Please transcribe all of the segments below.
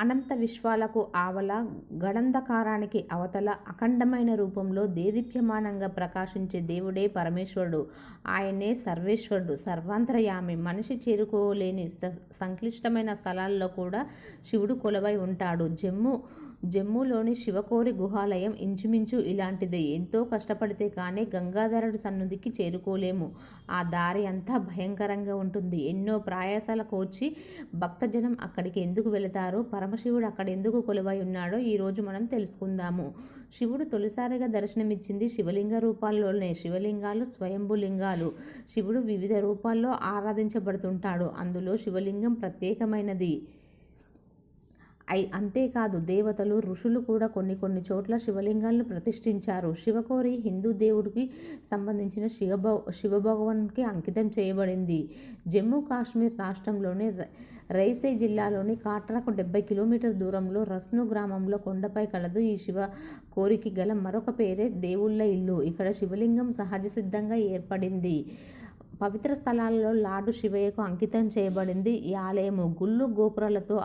అనంత విశ్వాలకు ఆవల గడంధకారానికి అవతల అఖండమైన రూపంలో దేదీప్యమానంగా ప్రకాశించే దేవుడే పరమేశ్వరుడు. ఆయనే సర్వేశ్వరుడు సర్వాంతరయామి. మనిషి చేరుకోలేని సంక్లిష్టమైన స్థలాల్లో కూడా శివుడు కొలవై ఉంటాడు. జమ్ము జమ్మూలోని శివకోరి గుహాలయం ఇంచుమించు ఇలాంటిదే. ఎంతో కష్టపడితే కానీ గంగాధరుడు సన్నిధికి చేరుకోలేము. ఆ దారి అంతా భయంకరంగా ఉంటుంది. ఎన్నో ప్రయాసాల కోర్చి భక్తజనం అక్కడికి ఎందుకు వెళతారో? పరమశివుడు అక్కడ ఎందుకు కొలువై ఉన్నాడో ఈరోజు మనం తెలుసుకుందాము. శివుడు తొలిసారిగా దర్శనమిచ్చింది శివలింగ రూపాల్లోనే. శివలింగాలు స్వయంభులింగాలు శివుడు వివిధ రూపాల్లో ఆరాధించబడుతుంటాడు. అందులో శివలింగం ప్రత్యేకమైనది. ఐ అంతేకాదు దేవతలు ఋషులు కూడా కొన్ని కొన్ని చోట్ల శివలింగాలను ప్రతిష్ఠించారు. శివకోరి హిందూ దేవుడికి సంబంధించిన శివభ శివభగవాన్కి అంకితం చేయబడింది. జమ్మూ కాశ్మీర్ రాష్ట్రంలోని రైసే జిల్లాలోని కాట్రాకు డెబ్బై కిలోమీటర్ దూరంలో రస్ను గ్రామంలో కొండపై కలదు ఈ శివ కోరికి గల మరొక పేరే దేవుళ్ళ ఇల్లు. ఇక్కడ శివలింగం సహజ సిద్ధంగా ఏర్పడింది. పవిత్ర స్థలాలలో లార్డు శివయ్యకు అంకితం చేయబడింది. ఈ ఆలయము గుళ్ళు గోపురాలతో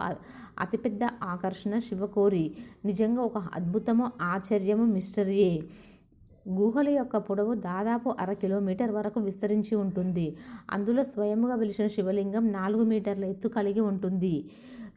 అతిపెద్ద ఆకర్షణ శివకోరి. నిజంగా ఒక అద్భుతము ఆశ్చర్యము మిస్టరీయే గుహల యొక్క పొడవు దాదాపు అర కిలోమీటర్ వరకు విస్తరించి ఉంటుంది. అందులో స్వయముగా వెలిసిన శివలింగం నాలుగు మీటర్ల ఎత్తు కలిగి ఉంటుంది.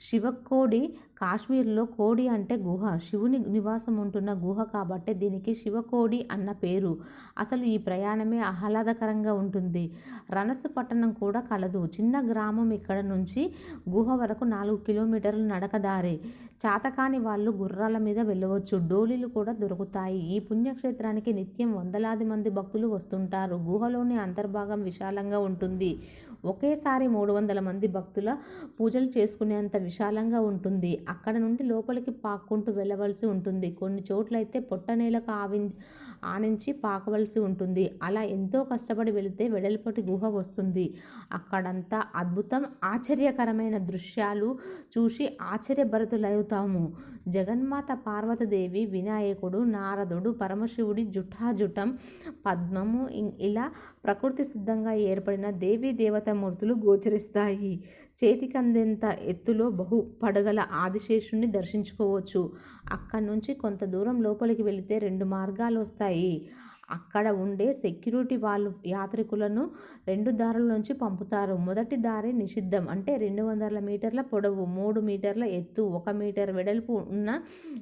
శివకోడి కాశ్మీర్లో కోడి అంటే గుహ. శివుని నివాసం ఉంటున్న గుహ కాబట్టి దీనికి శివకోడి అన్న పేరు. అసలు ఈ ప్రయాణమే ఆహ్లాదకరంగా ఉంటుంది. రనసు పట్టణం కూడా కలదు. చిన్న గ్రామం ఇక్కడ నుంచి గుహ వరకు నాలుగు కిలోమీటర్లు నడకదారి. చాతకాని వాళ్ళు గుర్రాల మీద వెళ్ళవచ్చు. డోలీలు కూడా దొరుకుతాయి. ఈ పుణ్యక్షేత్రానికి నిత్యం వందలాది మంది భక్తులు వస్తుంటారు. గుహలోని అంతర్భాగం విశాలంగా ఉంటుంది. ఒకేసారి మూడు వందల మంది భక్తుల పూజలు చేసుకునేంత విశాలంగా ఉంటుంది. అక్కడ నుండి లోపలికి పాక్కుంటూ వెళ్ళవలసి ఉంటుంది. కొన్ని చోట్లయితే పొట్ట నేలకు ఆవి ఆనించి పాకవలసి ఉంటుంది. అలా ఎంతో కష్టపడి వెళితే వెడల్పటి గుహ వస్తుంది. అక్కడంతా అద్భుతం ఆశ్చర్యకరమైన దృశ్యాలు చూసి ఆశ్చర్యభరతులవుతాము. జగన్మాత పార్వతీదేవి వినాయకుడు నారదుడు పరమశివుడి జుఠాజుటం పద్మము ఇలా ప్రకృతి సిద్ధంగా ఏర్పడిన దేవీ మూర్తులు గోచరిస్తాయి. చేతికందేంత ఎత్తులో బహు పడగల ఆదిశేషుణ్ణి దర్శించుకోవచ్చు. అక్కడి నుంచి కొంత దూరం లోపలికి వెళితే రెండు మార్గాలు వస్తాయి అక్కడ ఉండే సెక్యూరిటీ వాళ్ళు యాత్రికులను రెండు దారుల నుంచి పంపుతారు. మొదటి దారి నిషిద్ధం. అంటే రెండు వందల మీటర్ల పొడవు మూడు మీటర్ల ఎత్తు ఒక మీటర్ వెడల్పు ఉన్న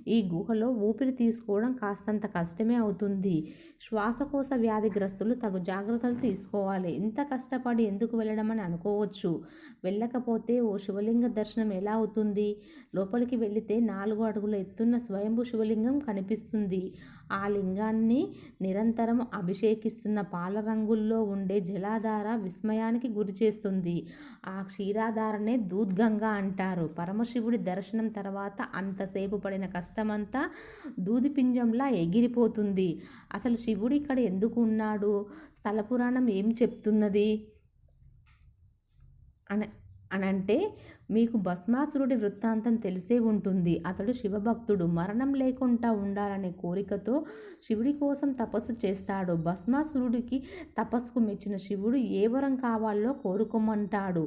ఈ గుహలో ఊపిరి తీసుకోవడం కాస్తంత కష్టమే అవుతుంది. శ్వాసకోశ వ్యాధిగ్రస్తులు తగు జాగ్రత్తలు తీసుకోవాలి. ఇంత కష్టపడి ఎందుకు వెళ్ళడం అని అనుకోవచ్చు. వెళ్ళకపోతే ఓ శివలింగ దర్శనం ఎలా అవుతుంది? లోపలికి వెళితే నాలుగు అడుగుల ఎత్తున్న స్వయంభు శివలింగం కనిపిస్తుంది. ఆ లింగాన్ని నిరంతరం అభిషేకిస్తున్న పాలరంగుల్లో ఉండే జలాధార విస్మయానికి గురి చేస్తుంది. ఆ క్షీరాధారనే దూద్గంగా అంటారు. పరమశివుడి దర్శనం తర్వాత అంతసేపు పడిన కష్టమంతా దూదిపింజంలా ఎగిరిపోతుంది. అసలు శివుడు ఇక్కడ ఎందుకు ఉన్నాడు? స్థల పురాణం ఏం చెప్తున్నది? అని అని అంటే మీకు భస్మాసురుడి వృత్తాంతం తెలిసే ఉంటుంది. అతడు శివభక్తుడు. మరణం లేకుండా ఉండాలనే కోరికతో శివుడి కోసం తపస్సు చేస్తాడు. భస్మాసురుడికి తపస్సుకు మెచ్చిన శివుడు ఏ వరం కావాలో కోరుకోమంటాడు.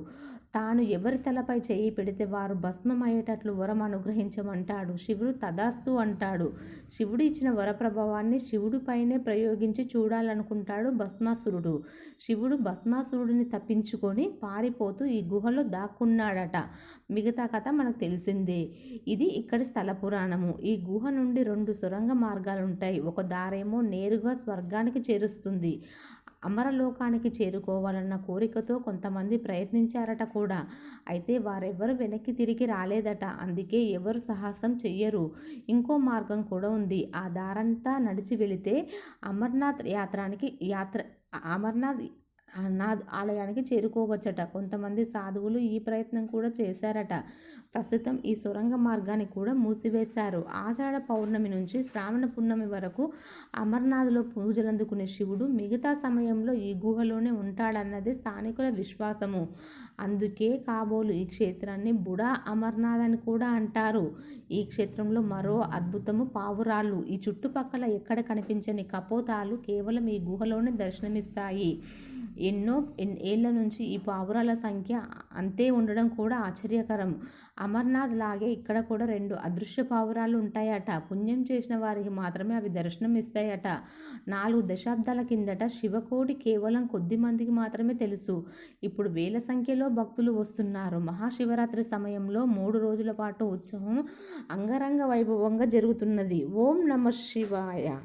తాను ఎవరి తలపై చేయి పెడితే వారు భస్మమయ్యేటట్లు వరం అనుగ్రహించమంటాడు. శివుడు తదాస్తు అంటాడు. శివుడు ఇచ్చిన వర ప్రభావాన్ని శివుడిపైనే ప్రయోగించి చూడాలనుకుంటాడు భస్మాసురుడు. శివుడు భస్మాసురుడిని తప్పించుకొని పారిపోతూ ఈ గుహలో దాక్కున్నాడట. మిగతా కథ మనకు తెలిసిందే. ఇది ఇక్కడి స్థల పురాణము. ఈ గుహ నుండి రెండు సొరంగ మార్గాలు ఉంటాయి ఒక దారేమో నేరుగా స్వర్గానికి చేరుస్తుంది. అమరలోకానికి చేరుకోవాలన్న కోరికతో కొంతమంది ప్రయత్నించారట కూడా. అయితే వారెవ్వరు వెనక్కి తిరిగి రాలేదట. అందుకే ఎవరు సాహసం చెయ్యరు. ఇంకో మార్గం కూడా ఉంది. ఆ దారంతా నడిచి వెళితే అమర్నాథ్ యాత్రానికి యాత్ర అమర్నాథ్ నా ఆలయానికి చేరుకోవచ్చట. కొంతమంది సాధువులు ఈ ప్రయత్నం కూడా చేశారట. ప్రస్తుతం ఈ సొరంగ మార్గాన్ని కూడా మూసివేశారు. ఆషాఢ పౌర్ణమి నుంచి శ్రావణ పున్నమి వరకు అమర్నాథ్లో పూజలందుకునే శివుడు మిగతా సమయంలో ఈ గుహలోనే ఉంటాడన్నది స్థానికుల విశ్వాసము. అందుకే కాబోలు ఈ క్షేత్రాన్ని బుడా అమర్నాథ్ అని కూడా అంటారు. ఈ క్షేత్రంలో మరో అద్భుతము పావురాళ్ళు. ఈ చుట్టుపక్కల ఎక్కడ కనిపించని కపోతాలు కేవలం ఈ గుహలోనే దర్శనమిస్తాయి. ఎన్నో ఎన్- ఏళ్ళ నుంచి ఈ పావురాల సంఖ్య అంతే ఉండడం కూడా ఆశ్చర్యకరం. అమర్నాథ్ లాగే ఇక్కడ కూడా రెండు అదృశ్య పావురాలు ఉంటాయట. పుణ్యం చేసిన వారికి మాత్రమే అవి దర్శనం ఇస్తాయట. నాలుగు దశాబ్దాల కిందట శివకోటి కేవలం కొద్ది మందికి మాత్రమే తెలుసు. ఇప్పుడు వేల సంఖ్యలో భక్తులు వస్తున్నారు. మహాశివరాత్రి సమయంలో మూడు రోజుల పాటు ఉత్సవం అంగరంగ వైభవంగా జరుగుతున్నది. ఓం నమ శివాయ.